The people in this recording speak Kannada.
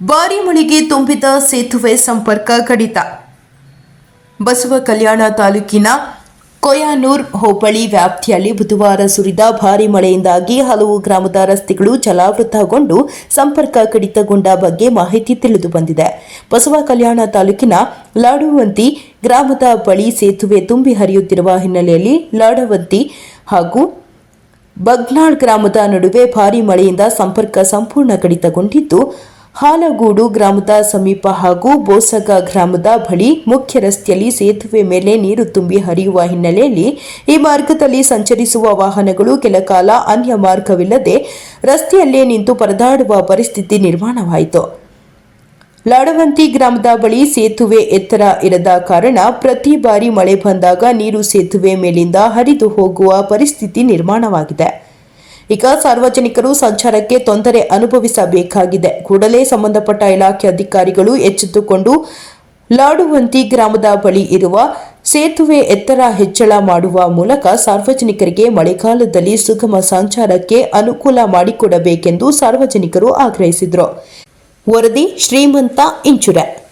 ಭಾರಿ ಮಳೆಗೆ ತುಂಬಿದ ಸೇತುವೆ ಸಂಪರ್ಕ ಕಡಿತ. ಬಸವ ಕಲ್ಯಾಣ ತಾಲೂಕಿನ ಕೊಯಾನೂರ್ ಹೋಬಳಿ ವ್ಯಾಪ್ತಿಯಲ್ಲಿ ಬುಧವಾರ ಸುರಿದ ಭಾರಿ ಮಳೆಯಿಂದಾಗಿ ಹಲವು ಗ್ರಾಮದ ರಸ್ತೆಗಳು ಜಲಾವೃತಗೊಂಡು ಸಂಪರ್ಕ ಕಡಿತಗೊಂಡ ಬಗ್ಗೆ ಮಾಹಿತಿ ತಿಳಿದು ಬಂದಿದೆ. ಬಸವ ಕಲ್ಯಾಣ ತಾಲೂಕಿನ ಲಾಡುವಂತಿ ಗ್ರಾಮದ ಬಳಿ ಸೇತುವೆ ತುಂಬಿ ಹರಿಯುತ್ತಿರುವ ಹಿನ್ನೆಲೆಯಲ್ಲಿ ಲಾಡವಂತಿ ಹಾಗೂ ಬಗ್ನಾಳ್ ಗ್ರಾಮದ ನಡುವೆ ಭಾರಿ ಮಳೆಯಿಂದ ಸಂಪರ್ಕ ಸಂಪೂರ್ಣ ಕಡಿತಗೊಂಡಿದ್ದು ಹಾಲಗೂಡು ಗ್ರಾಮದ ಸಮೀಪ ಹಾಗೂ ಬೋಸಗ ಗ್ರಾಮದ ಬಳಿ ಮುಖ್ಯ ರಸ್ತೆಯಲ್ಲಿ ಸೇತುವೆ ಮೇಲೆ ನೀರು ತುಂಬಿ ಹರಿಯುವ ಹಿನ್ನೆಲೆಯಲ್ಲಿ ಈ ಮಾರ್ಗದಲ್ಲಿ ಸಂಚರಿಸುವ ವಾಹನಗಳು ಕೆಲಕಾಲ ಅನ್ಯ ಮಾರ್ಗವಿಲ್ಲದೆ ರಸ್ತೆಯಲ್ಲೇ ನಿಂತು ಪರದಾಡುವ ಪರಿಸ್ಥಿತಿ ನಿರ್ಮಾಣವಾಯಿತು. ಲಾಡವಂತಿ ಗ್ರಾಮದ ಬಳಿ ಸೇತುವೆ ಎತ್ತರ ಇರದ ಕಾರಣ ಪ್ರತಿ ಬಾರಿ ಮಳೆ ಬಂದಾಗ ನೀರು ಸೇತುವೆ ಮೇಲಿಂದ ಹರಿದು ಹೋಗುವ ಪರಿಸ್ಥಿತಿ ನಿರ್ಮಾಣವಾಗಿದೆ. ಈಗ ಸಾರ್ವಜನಿಕರು ಸಂಚಾರಕ್ಕೆ ತೊಂದರೆ ಅನುಭವಿಸಬೇಕಾಗಿದೆ. ಕೂಡಲೇ ಸಂಬಂಧಪಟ್ಟ ಇಲಾಖೆ ಅಧಿಕಾರಿಗಳು ಎಚ್ಚೆತ್ತುಕೊಂಡು ಲಾಡುವಂತಿ ಗ್ರಾಮದ ಬಳಿ ಇರುವ ಸೇತುವೆ ಎತ್ತರ ಹೆಚ್ಚಳ ಮಾಡುವ ಮೂಲಕ ಸಾರ್ವಜನಿಕರಿಗೆ ಮಳೆಗಾಲದಲ್ಲಿ ಸುಗಮ ಸಂಚಾರಕ್ಕೆ ಅನುಕೂಲ ಮಾಡಿಕೊಡಬೇಕೆಂದು ಸಾರ್ವಜನಿಕರು ಆಗ್ರಹಿಸಿದರು. ವರದಿ ಶ್ರೀಮಂತ ಇಂಚುರೆ.